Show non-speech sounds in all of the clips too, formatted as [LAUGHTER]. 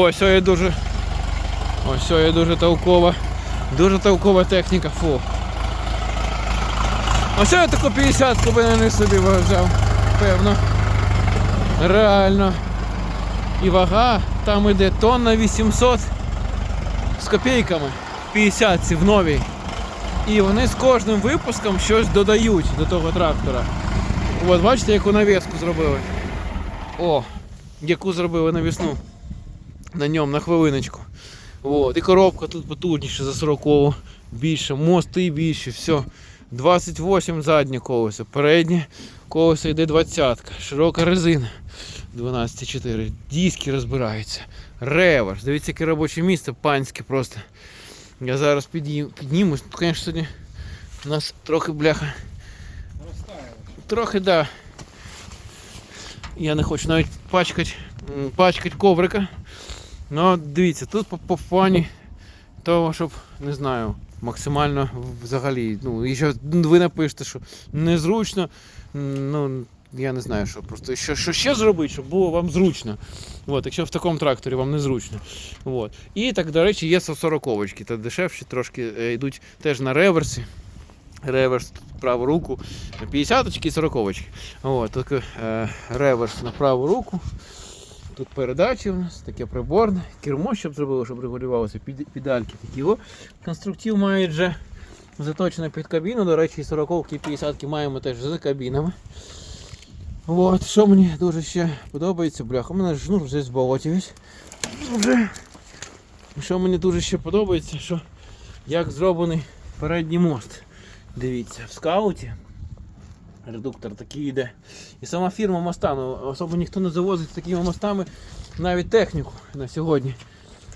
Ось є дуже. Ось є дуже толкова. Дуже толкова техніка. Фу. Ось я таку 50-ку би не собі взяв. Певно. Реально. І вага там іде тонна 800 з копійками. В 50 в новій. І вони з кожним випуском щось додають до того трактора. От бачите, яку навіску зробили. О, яку зробили навісну. На ньому, на хвилиночку. От. І коробка тут потужніша за 40 більше, мости більше, все. 28 заднє колесо, переднє колесо йде 20, широка резина 12,4. Диски розбираються. Реверс. Дивіться, яке робоче місце, панське просто. Я зараз піднімусь. Тут, звісно, сьогодні у нас трохи бляха. Трохи, да. Я не хочу навіть пачкати, пачкати коврика. Ну, дивіться, тут по, по плані того, щоб, не знаю, максимально взагалі. Ну, і що ви напишете, що незручно. Ну, я не знаю, що просто що, що ще зробити, щоб було вам зручно. От, якщо в такому тракторі вам незручно. От. І так, до речі, є 40-очки, та дешевші трошки е, йдуть теж на реверсі. Реверс праву руку, 50-очки і 40-очки. От, так, е, реверс на праву руку. Тут передачі у нас, таке приборне, кермо, щоб зробили, щоб регулювалося, під- педальки такі. О. Конструктив має вже заточено під кабіну. До речі, 40 і 50 маємо теж з кабінами. От, що мені дуже ще подобається, бляха, у мене ж ну, вже зболоті весь. Вже. Що мені дуже ще подобається, що як зроблений передній мост. Дивіться, в скауті редуктор такий йде. І сама фірма моста, ну, особо ніхто не завозить з такими мостами навіть техніку на сьогодні.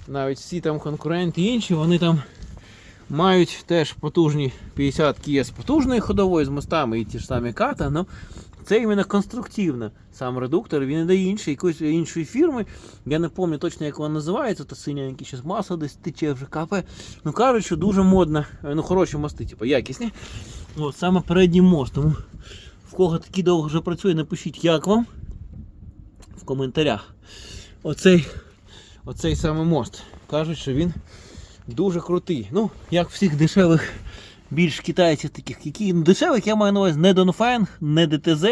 Навіть всі там конкуренти інші, вони там мають теж потужні 50 кіс з потужною ходовою з мостами і ті ж самі ката, але це іменно конструктивно. Сам редуктор, він іде інший, якоїсь іншої фірми. Я не пам'ятаю точно, як вона називається, то синянький щось масло десь тече вже капає. Ну кажуть, що дуже модно, е, ну хороші мости, типу, якісні. От, саме передній мост. Тому в кого такий довго вже працює, напишіть, як вам в коментарях. Оцей, оцей саме мост. Кажуть, що він дуже крутий. Ну, як всіх дешевих більш китайців таких, які дешевих, я маю на увазі не Донфенг, не ДТЗ.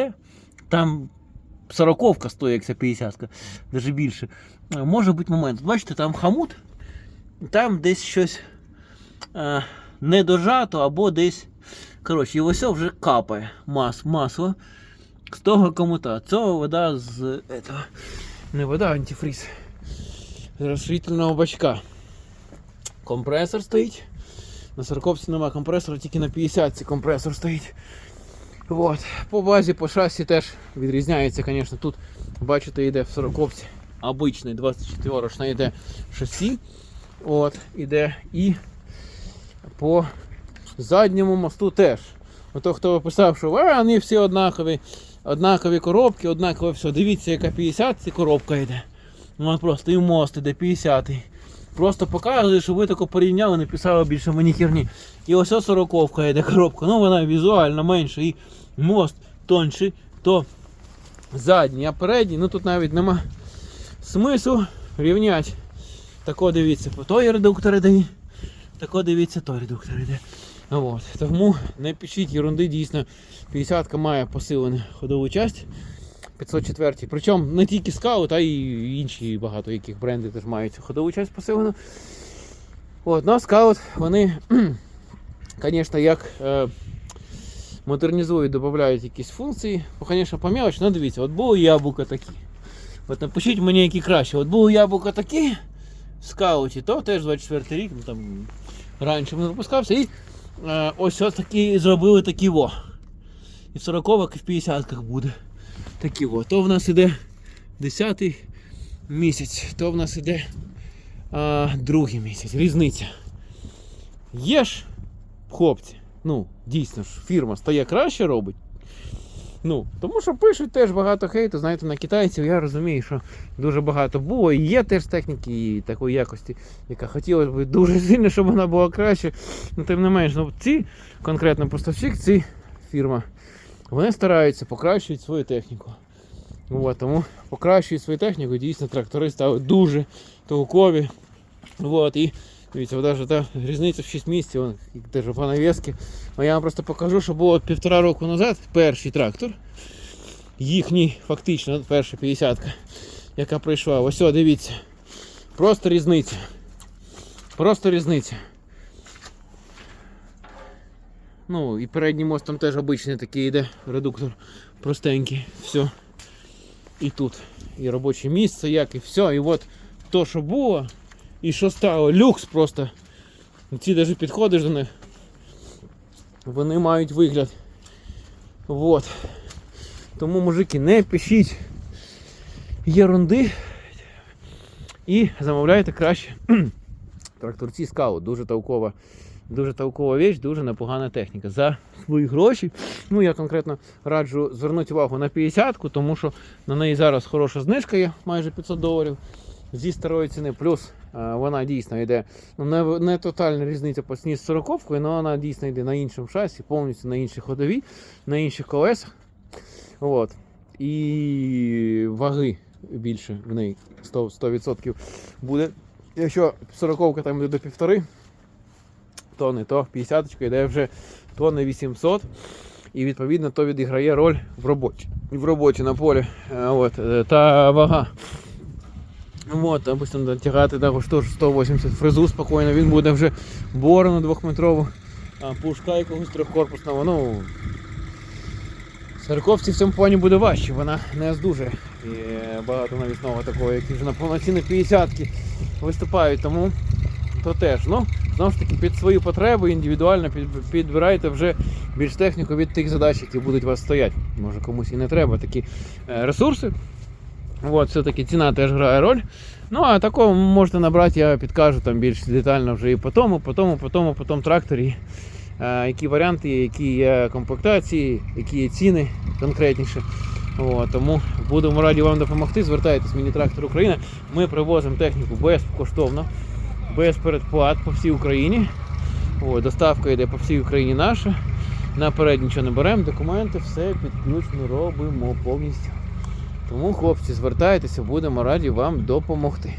Там 40 стоїть, як 50 навіть більше. Е, Може бути момент. Бачите, там хамут, там десь щось е, не дожато або десь. Коротше, і ось вже капає мас, масло з того комута. Це вода з этого, не вода, а антифриз. З розширительного бачка. Компресор стоїть. На 40 немає компресора, тільки на 50 компресор стоїть. От. По базі, по шасі теж відрізняється, звісно. Тут, бачите, йде в 40 обичний 24 рочна йде шасі. От, іде і по задньому мосту теж. Ото хто писав, що вони всі однакові, однакові коробки, однакове все. Дивіться, яка 50 ці коробка йде. От просто і мост іде 50 Просто показує, що ви тако порівняли, не писали більше мені херні. І ось ось 40 йде коробка. Ну вона візуально менша і мост тонший, то задній, а передній, ну тут навіть нема смислу рівняти. Тако дивіться, по той редуктор іде, тако дивіться, той редуктор іде. От. Тому не пишіть ерунди, дійсно 50-ка має посилену ходову часть. 504. Причому не тільки скаут, а й інші багато яких бренди теж мають ходову часть посилену. От, ну, скаут, вони, [CLEARS THROAT] звісно, як е, модернізують, додають якісь функції. Ну, звісно, по ну дивіться, от були яблука такі. От напишіть мені, які краще. От були яблука такі в скауті, то теж 24 рік, ну там раніше він випускався. І е, ось ось такі зробили такі во. І в 40-х, і в 50-х буде. Такі во. То в нас іде 10 місяць, то в нас іде а, другий місяць. Різниця. Є ж, хлопці, ну, дійсно ж, фірма стає краще робить. Ну, тому що пишуть теж багато хейту, знаєте, на китайців я розумію, що дуже багато було. І є теж техніки і такої якості, яка хотілося б дуже сильно, щоб вона була краще. Ну, тим не менш, ну, ці конкретно поставщик, ці фірма, вони стараються покращувати свою техніку. От, тому покращують свою техніку, дійсно трактори ставить дуже толкові. От, і дивіться, навіть та різниця в 6 місяців, вон, теж по навіски. А я вам просто покажу, що було півтора року назад перший трактор. Їхній фактично перша 50 яка прийшла. Ось, о, дивіться. Просто різниця. Просто різниця. Ну, і передній мост там теж обичний такий йде, редуктор простенький. Все. І тут. І робоче місце, як, і все. І от то, що було, і що стало, люкс просто. Ці навіть підходиш до них. Вони мають вигляд. Вот. Тому, мужики, не пишіть ерунди і замовляйте краще. [CLEARS THROAT] Тракторці скаут, дуже толкова, дуже толкова віч, дуже непогана техніка. За свої гроші. Ну, я конкретно раджу звернути увагу на 50-ку, тому що на неї зараз хороша знижка є, майже 500 доларів зі старої ціни. Плюс е, вона дійсно йде. Ну, не, не тотальна різниця по ціні з 40 але вона дійсно йде на іншому шасі, повністю на іншій ходовій, на інших колесах. От. І ваги більше в неї 100%, 100% буде. Якщо 40 там йде до півтори тонни, то 50 йде вже тонни 800. І відповідно то відіграє роль в роботі. В роботі на полі. Е, От, е, та вага. От, допустим, тягати також теж 180 фрезу спокійно, він буде вже борону двохметрову, пушка якогось трьохкорпусного. Ну, Сороковці в цьому плані буде важче, вона не здуже і багато навісного такого, які вже на повноцінні 50-ки виступають, тому то теж. Ну, знову ж таки, під свої потреби індивідуально підбирайте вже більш техніку від тих задач, які будуть у вас стояти. Може комусь і не треба такі е, ресурси. От, все-таки ціна теж грає роль. Ну, а такого можете набрати, я підкажу там більш детально вже і по тому, по тому, по тому, по тому тракторі. Е, які варіанти які є комплектації, які є ціни конкретніше. От, тому будемо раді вам допомогти. Звертайтесь мені трактор Україна. Ми привозимо техніку безкоштовно, без передплат по всій Україні. От, доставка йде по всій Україні наша. Наперед нічого не беремо, документи, все підключно робимо повністю. Тому, хлопці, звертайтеся, будемо раді вам допомогти.